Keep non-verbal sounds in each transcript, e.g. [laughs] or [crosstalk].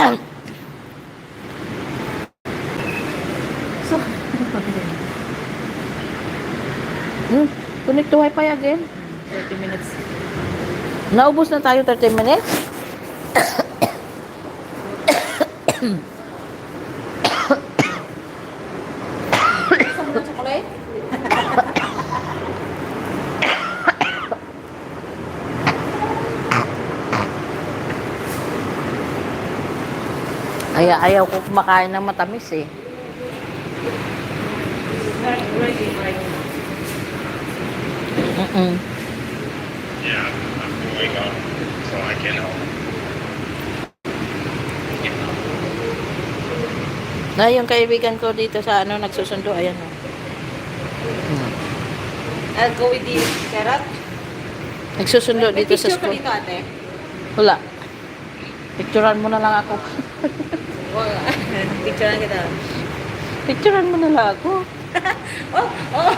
So, Hmm, connect to wifi again. 30 minutes. Naubos na tayo 30 minutes. Ay, ayaw ko kumakain ng matamis eh. Ready. Mm-mm. Yeah, I'm going on, so I can help. Na yung kaibigan ko dito sa ano nagsusundo, ayan oh. Hmm. I'll go with the carrot. Nagsusundo May dito sa picture ka school. dito, ate. Wala. Picturean mo na lang ako. [laughs] [laughs] Picture lang kita. Picturean mo na lang ako. [laughs] Oh, oh.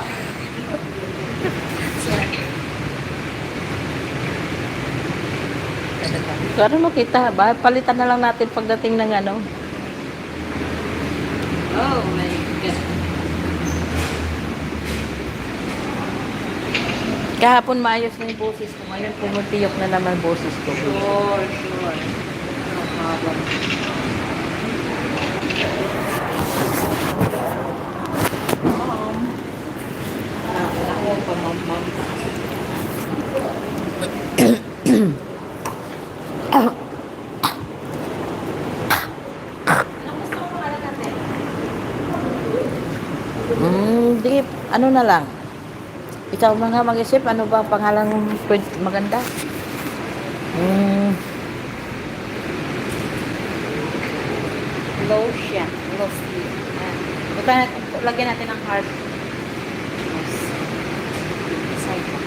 Para makita ba? Palitan na lang natin pagdating ng ano. Oh my God. Kahapon maayos na yung boses ko. Ngayon pumutiyok na naman boses ko. Sure, sure. No problem. Mom. Ah, ako pa, mom, mom. Anong gusto mo pangalan natin? Hmm, di, ano na lang. Ikaw nga mag-isip, ano ba ang pangalan maganda? Hmm, Low sleep. Ayan. Natin, lagyan natin ng heart. Yes. Side pa.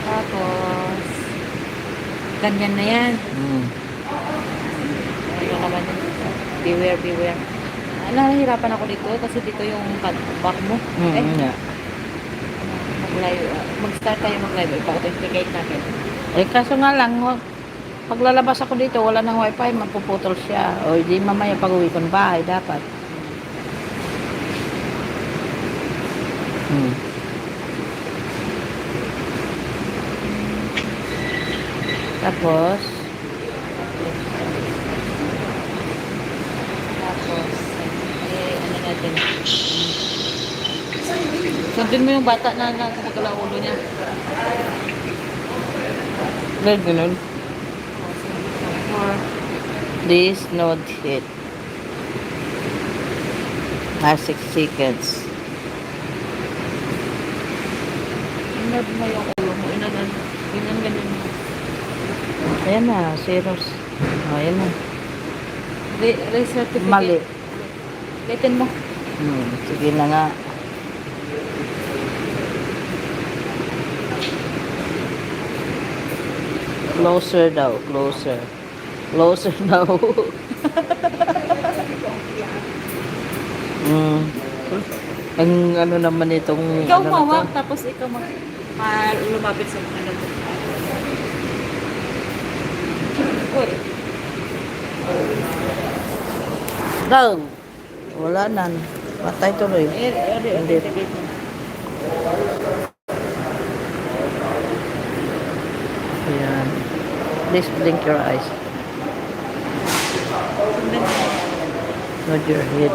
Tapos, ganyan na yan. hmm. Ayun naman. Beware, beware. Ah, Nahihirapan ako dito kasi dito yung back mo. Hmm, eh, nga. mag-live. ah, Mag-start tayo mag-live. Ipa-authenticate natin. Eh, kaso nga lang, paglalabas ako dito, wala nang wifi, mapuputol siya. O, di mamaya pag uwi ko ng bahay, dapat. Hmm. Tapos, eh, ano natin. Sundin mo yung bata na nakakagala ulo niya. ganun, ganun. Please note it. Ah, 6 seconds. inad mo yung ulo mo. Inagan. Ganyan, ganyan. Ayan na, zeros. Oh, ayan na. Re recertificate. Mali. Ulitin mo. Hmm, sige na nga. Closer daw, closer. Closer [laughs] daw. hmm. Ang ano naman itong... Ikaw ano mawak, tapos ikaw mag ma lumapit sa ano. Good. Daw. Wala na. Patay tuloy. Eh, eh, Hindi. authenticate mo. Ayan. Please blink your eyes. Nod your head.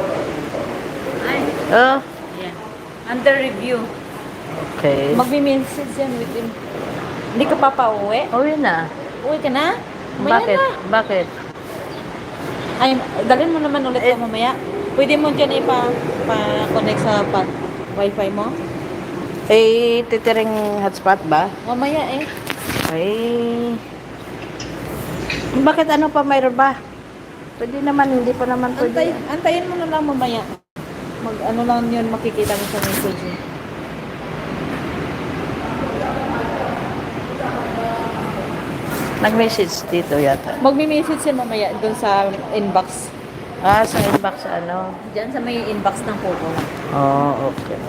Oh, yan. Under review. okay. Magmi-message yan within. Hindi ka pa pauwi? Oh, yun na. Uwi ka na? Mamaya Bakit? na. Bakit? Ay, dalhin mo naman ulit Eh. mamaya. Pwede mo dyan ipa pa-connect sa pa, wifi mo? Eh, titiring hotspot ba? Mamaya eh. Ay. Bakit ano pa mayroon ba? Pwede naman, hindi pa naman Antay, pwede. antayin mo na lang mamaya. Mag ano lang yun, makikita mo sa message mo. Nag-message dito yata. Magmi-message yan mamaya dun sa inbox. Ah, sa inbox ano? Diyan sa may inbox ng photo. Oh, okay.